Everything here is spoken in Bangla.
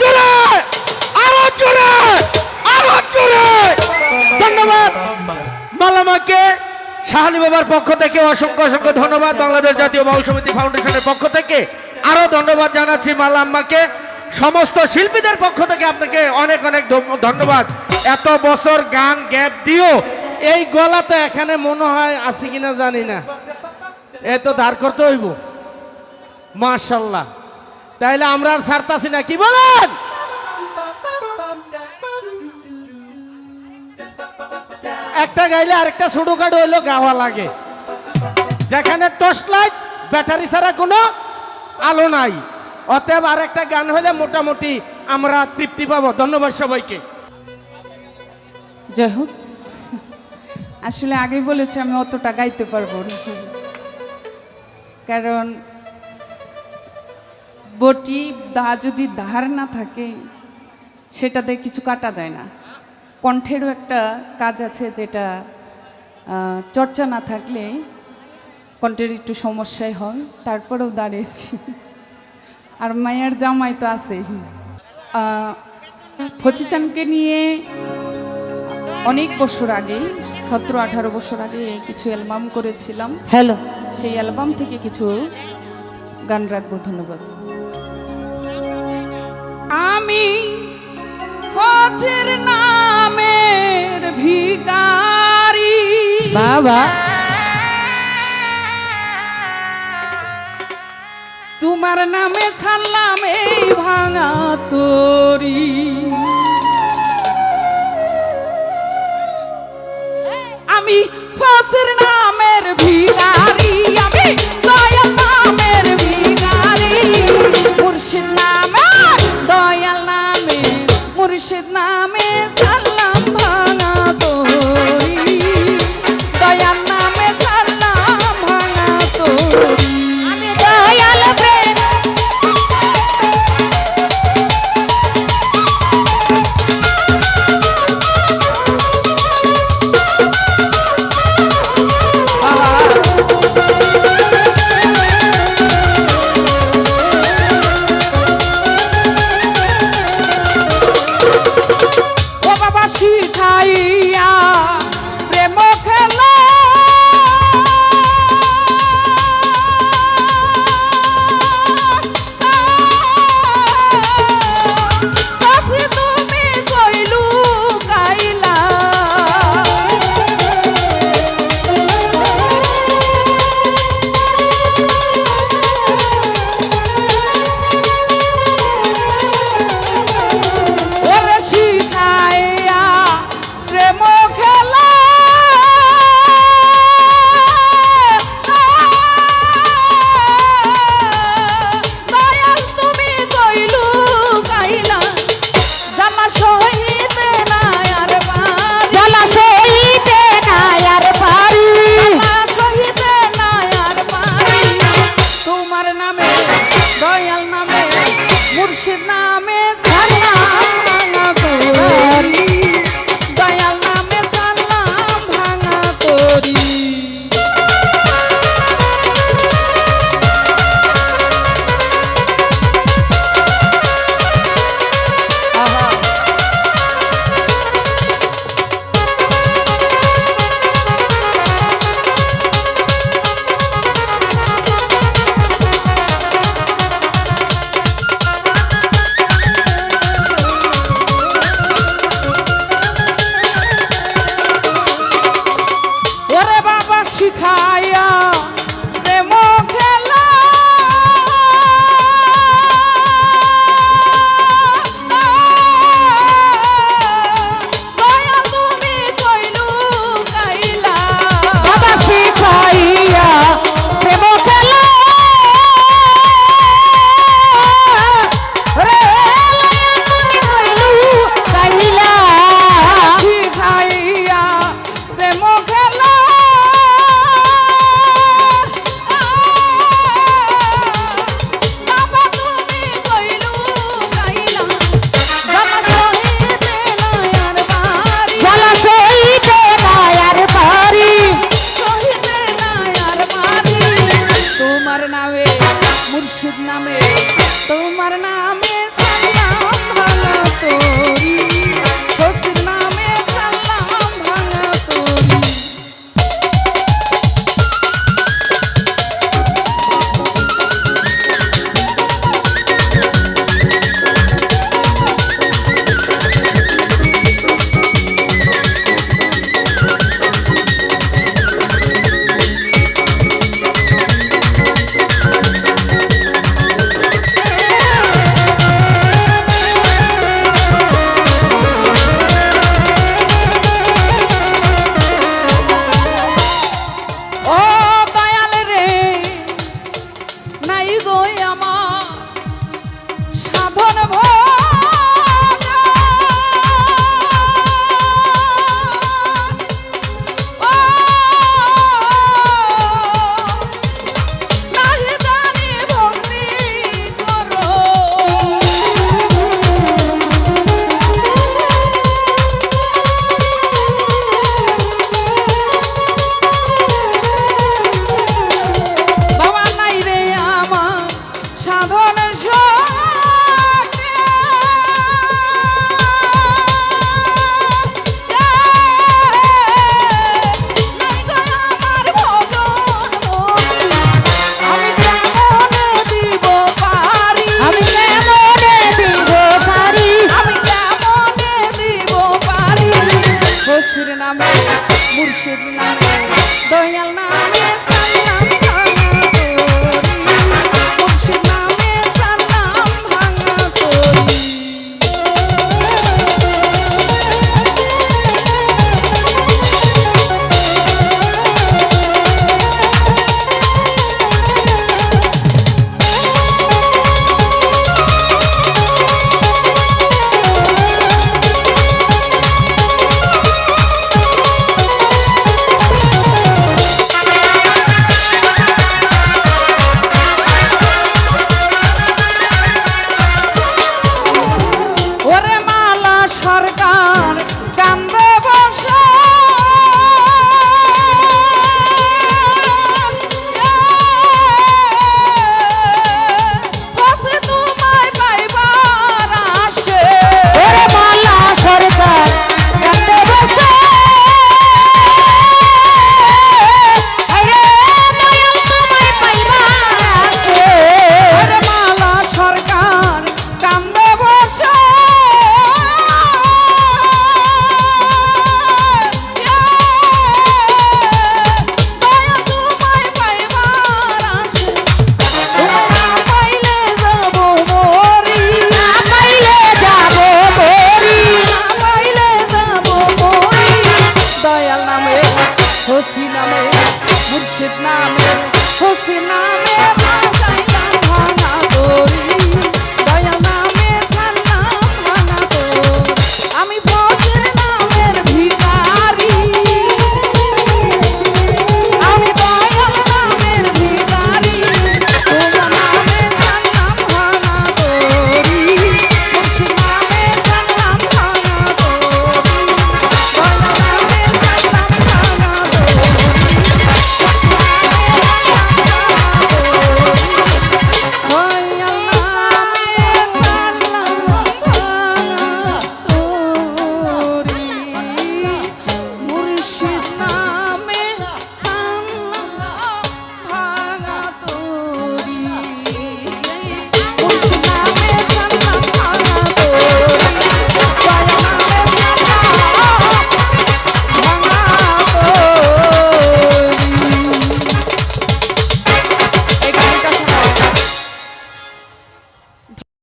জোরে ধন্যবাদ। মালামাকে শাহালি বাবার পক্ষ থেকে অসংখ্য অসংখ্য ধন্যবাদ। বাংলাদেশ জাতীয় বাউল সমিতি ফাউন্ডেশনের পক্ষ থেকে আরও ধন্যবাদ জানাচ্ছি মালাম্মাকে। সমস্ত শিল্পীদের পক্ষ থেকে আপনাকে অনেক অনেক ধন্য- ধন্যবাদ। এত বছর গান গ্যাপ দিও, এই গলা তো এখানে মনে হয় আছে কিনা জানি না। এ তো দাঁড় করতে হইব। মাশাল্লাহ। তাইলে আমরা আর ছাড়তাছি না, কি বলেন? একটা গাইলে আরেকটা ছোটখাটো হইল, গাওয়া লাগে। যেখানে টর্চ লাইট ব্যাটারি ছাড়া কোনো আলো নাই। অতএব আর একটা গান হলে মোটামুটি আমরা তৃপ্তি পাবো। ধন্যবাদ সবাইকে। যাই হোক, আসলে আগেই বলেছি আমি অতটা গাইতে পারব কারণ বটি দা যদি ধার না থাকে সেটাতে কিছু কাটা যায় না। কণ্ঠেরও একটা কাজ আছে যেটা চর্চা না থাকলে কণ্ঠের একটু সমস্যাই হয় তারপরেও দাঁড়িয়েছি। আর মায়ের জামাই তো আছে। ফচিচানকে নিয়ে অনেক বছর আগে সতেরো আঠারো বছর আগে কিছু অ্যালবাম করেছিলাম। হ্যালো। সেই অ্যালবাম থেকে কিছু গান রাখব ধন্যবাদ। আমি ফজের নামের ভিকারি বাবা। তোমার নামে ছাড়লাম এই ভাঙা তরি। আমি ফসের নামের ভিগারি আমি তোমার নামে মুর্শিদ নামে তোমার নামে ভালো তোরি होशी नामे मुर्शिद नामे